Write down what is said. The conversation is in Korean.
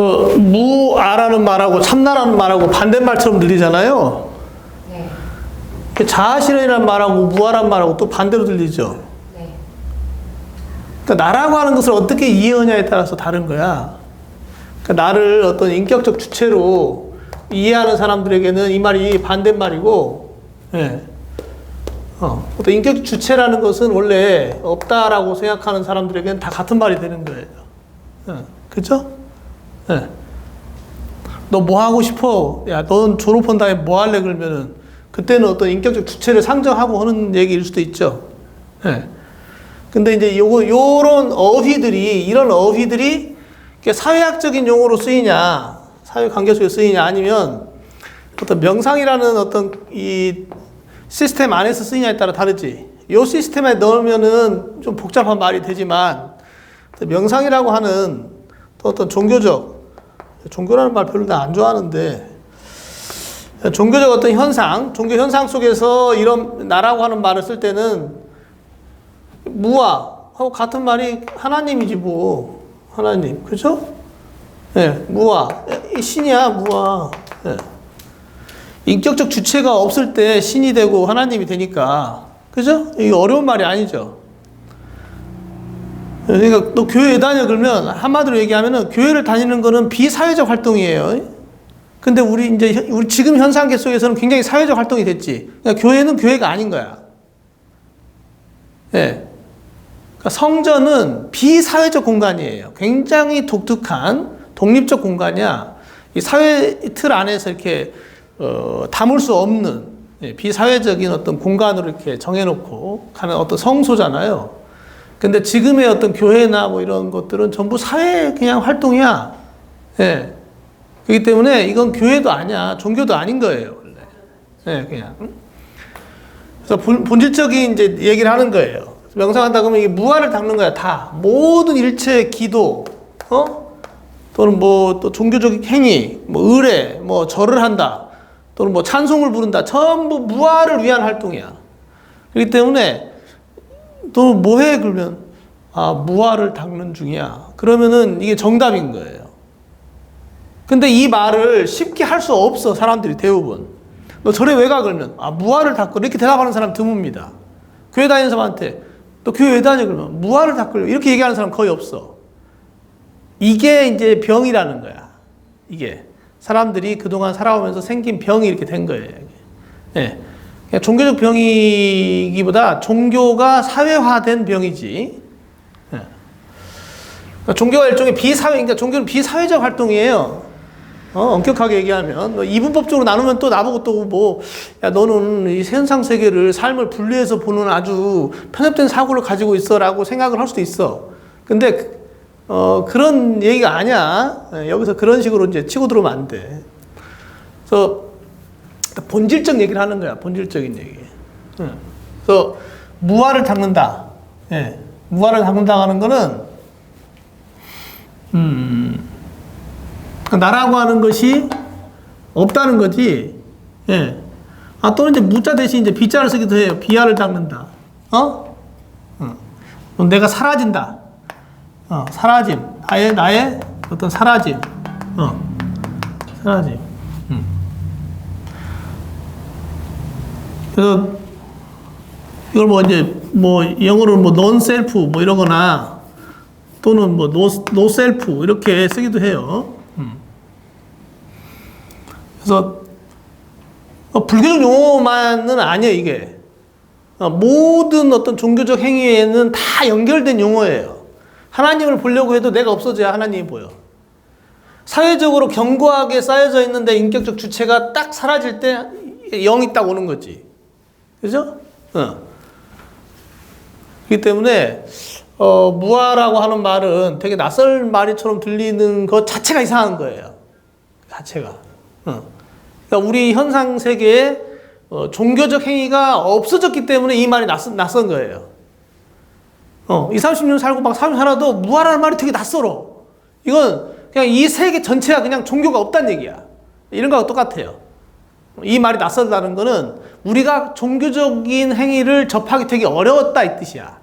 그 무아라는 말하고 참나라는 말하고 반대말처럼 들리잖아요. 네. 그 자아실현이라는 말하고 무아라는 말하고 또 반대로 들리죠. 네. 그러니까 나라고 하는 것을 어떻게 이해하냐에 따라서 다른 거야. 그러니까 나를 어떤 인격적 주체로 이해하는 사람들에게는 이 말이 반대말이고, 예. 어, 어떤 인격 주체라는 것은 원래 없다라고 생각하는 사람들에게는 다 같은 말이 되는 거예요. 예. 그죠? 예. 너뭐 하고 싶어? 야, 넌 졸업한 다음에 뭐 할래? 그러면은 그때는 어떤 인격적 주체를 상정하고 하는 얘기일 수도 있죠. 예. 근데 이제 요거 요런 어휘들이 이런 어휘들이 사회학적인 용어로 쓰이냐, 사회 관계 속에 쓰이냐 아니면 어떤 명상이라는 어떤 이 시스템 안에서 쓰이냐에 따라 다르지. 요 시스템에 넣으면은 좀 복잡한 말이 되지만 명상이라고 하는 또 어떤 종교적 종교라는 말 별로 나안 좋아하는데 종교적 어떤 현상, 종교 현상 속에서 이런 나라고 하는 말을 쓸 때는 무아 하고 같은 말이 하나님이지 뭐 하나님 그죠? 예, 무아 이 신이야 무아. 예. 인격적 주체가 없을 때 신이 되고 하나님이 되니까 그죠? 이게 어려운 말이 아니죠. 그러니까 또 교회 다녀 그러면 한마디로 얘기하면은 교회를 다니는 거는 비사회적 활동이에요. 근데 우리 이제 현- 우리 지금 현상계 속에서는 굉장히 사회적 활동이 됐지. 그러니까 교회는 교회가 아닌 거야. 예. 그러니까 성전은 비사회적 공간이에요. 굉장히 독특한 독립적 공간이야. 이 사회 틀 안에서 이렇게 어, 담을 수 없는 예, 비사회적인 어떤 공간으로 이렇게 정해놓고 가는 어떤 성소잖아요. 근데 지금의 어떤 교회나 뭐 이런 것들은 전부 사회 그냥 활동이야. 예. 그렇기 때문에 이건 교회도 아니야. 종교도 아닌 거예요, 원래. 예, 그냥. 응? 그래서 본, 본질적인 이제 얘기를 하는 거예요. 명상한다 그러면 이게 무아를 닦는 거야, 다. 모든 일체 기도, 어? 또는 뭐 또 종교적 행위, 뭐 의례, 뭐 절을 한다. 또는 뭐 찬송을 부른다. 전부 무아를 위한 활동이야. 그렇기 때문에 또 뭐해 그러면 아 무아를 닦는 중이야. 그러면은 이게 정답인 거예요. 근데 이 말을 쉽게 할 수 없어 사람들이 대부분. 너 절에 왜 가 그러면 아 무아를 닦고 이렇게 대답하는 사람 드뭅니다. 교회 다니는 사람한테 또 교회 왜 다녀 그러면 무아를 닦으려 이렇게 얘기하는 사람 거의 없어. 이게 이제 병이라는 거야. 이게 사람들이 그동안 살아오면서 생긴 병이 이렇게 된 거예요. 예. 그냥 종교적 병이기보다 종교가 사회화된 병이지. 예. 그러니까 종교가 일종의 비사회, 그러니까 종교는 비사회적 활동이에요. 어, 엄격하게 얘기하면. 뭐 이분법적으로 나누면 또 나보고 또 뭐, 야, 너는 이 현상 세계를 삶을 분리해서 보는 아주 편협된 사고를 가지고 있어 라고 생각을 할 수도 있어. 근데, 어, 그런 얘기가 아니야. 예, 여기서 그런 식으로 이제 치고 들어오면 안 돼. 그래서, 본질적 얘기를 하는 거야. 본질적인 얘기. 응. 그래서 무화를 닦는다. 예. 무화를 닦는다 하는 거는 음. 그 나라고 하는 것이 없다는 거지. 예. 아 또는 이제 무자 대신 이제 비자를 쓰기도 해요. 비하를 닦는다. 어? 어. 그럼 내가 사라진다. 어, 사라짐. 나의 나의 어떤 사라짐. 어. 사라짐. 그래서 이걸 뭐 이제 뭐 영어로 뭐 non-self 뭐 이러거나 또는 뭐 no, no self 이렇게 쓰기도 해요. 음. 그래서 어, 불교적 용어만은 아니에요 이게 어, 모든 어떤 종교적 행위에는 다 연결된 용어예요. 하나님을 보려고 해도 내가 없어져야 하나님이 보여. 사회적으로 견고하게 쌓여져 있는데 인격적 주체가 딱 사라질 때 영이 딱 오는 거지. 그죠? 어. 그렇기 때문에 어, 무아라고 하는 말은 되게 낯설 말이처럼 들리는 것 자체가 이상한 거예요. 자체가. 어. 그러니까 우리 현상 세계에 어, 종교적 행위가 없어졌기 때문에 이 말이 낯선, 낯선 거예요. 어, 2, 30년 살고 막 살면 살아도 무아라는 말이 되게 낯설어. 이건 그냥 이 세계 전체가 그냥 종교가 없다는 얘기야. 이런 거하고 똑같아요. 이 말이 낯설다는 거는 우리가 종교적인 행위를 접하기 되게 어려웠다 이 뜻이야.